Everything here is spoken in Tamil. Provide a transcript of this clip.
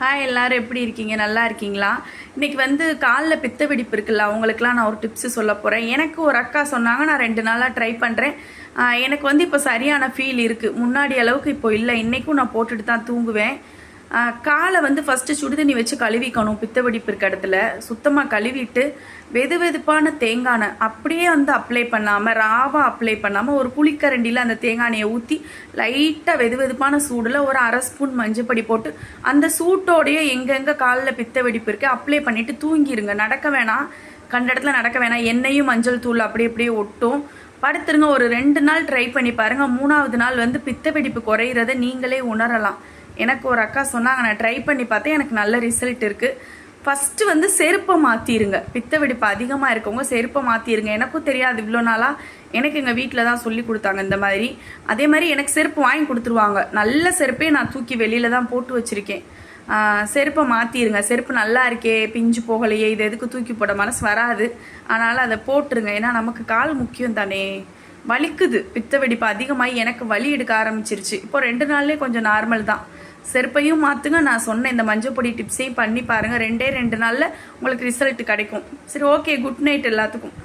ஹாய் எல்லோரும் எப்படி இருக்கீங்க? நல்லா இருக்கீங்களா? இன்றைக்கி வந்து காலில் பித்த வெடிப்பு இருக்குல்ல அவங்களுக்குலாம் நான் ஒரு டிப்ஸு சொல்ல போகிறேன் எனக்கு ஒரு அக்கா சொன்னாங்க நான் ரெண்டு நாளாக ட்ரை பண்ணுறேன் எனக்கு வந்து இப்போ சரியான ஃபீல் இருக்குது முன்னாடி அளவுக்கு இப்போ இல்லை. இன்றைக்கும் நான் போட்டுட்டு தான் தூங்குவேன். காலை வந்து ஃபஸ்ட்டு சுடுதண்ணி வச்சு கழுவிக்கணும். பித்த வெடிப்பு இருக்க இடத்துல. சுத்தமாக கழுவிட்டு வெது வெதுப்பான தேங்காய் அப்படியே வந்து அப்ளை பண்ணாமல் ராவாக அப்ளை பண்ணாமல் ஒரு புளிக்கரண்டியில் அந்த தேங்காயை எண்ணெயை ஊற்றி லைட்டாக வெது வெதுப்பான சூடில் ஒரு அரை ஸ்பூன் மஞ்சப்பொடி போட்டு அந்த சூட்டோடையே எங்கெங்கே காலில் பித்த வெடிப்பு இருக்கு அப்ளை பண்ணிவிட்டு தூங்கிடுங்க நடக்க வேணாம். கண்ட இடத்துல நடக்க வேணாம். எண்ணெயும் மஞ்சள் தூள் அப்படி அப்படியே ஒட்டும். படுத்துருங்க. ஒரு ரெண்டு நாள் ட்ரை பண்ணி பாருங்கள் மூணாவது நாள் வந்து பித்த வெடிப்பு குறையிறத நீங்களே உணரலாம். எனக்கு ஒரு அக்கா சொன்னாங்க நான் ட்ரை பண்ணி பார்த்தேன் எனக்கு நல்ல ரிசல்ட் இருக்குது ஃபஸ்ட்டு வந்து செருப்பை மாற்றிடுங்க பித்த வெடிப்பு அதிகமாக இருக்கவங்க செருப்பை மாற்றிருங்க எனக்கும் தெரியாது இவ்வளோ நாளாக எனக்கு எங்கள் வீட்டில் தான் சொல்லி கொடுத்தாங்க இந்த மாதிரி. அதே மாதிரி எனக்கு செருப்பு வாங்கி கொடுத்துருவாங்க. நல்ல செருப்பே நான் தூக்கி வெளியில் தான் போட்டு வச்சுருக்கேன். செருப்பை மாற்றிடுங்க செருப்பு நல்லா இருக்கே பிஞ்சு போகலையே இது எதுக்கு தூக்கி போட மனசு வராது. அதனால் அதை போட்டுருங்க. ஏன்னா நமக்கு கால் முக்கியம் தானே. வலிக்குது. பித்த வெடிப்பு அதிகமாகி எனக்கு வலி எடுக்க ஆரம்பிச்சிருச்சு. இப்போ ரெண்டு நாள்லேயே கொஞ்சம் நார்மல் தான். செருப்பையும் மாற்றுங்க நான் சொன்ன இந்த மஞ்சள் பொடி டிப்ஸையும் பண்ணி பாருங்கள் ரெண்டே ரெண்டு நாளில் உங்களுக்கு ரிசல்ட் கிடைக்கும். சரி ஓகே குட் நைட் எல்லாத்துக்கும்.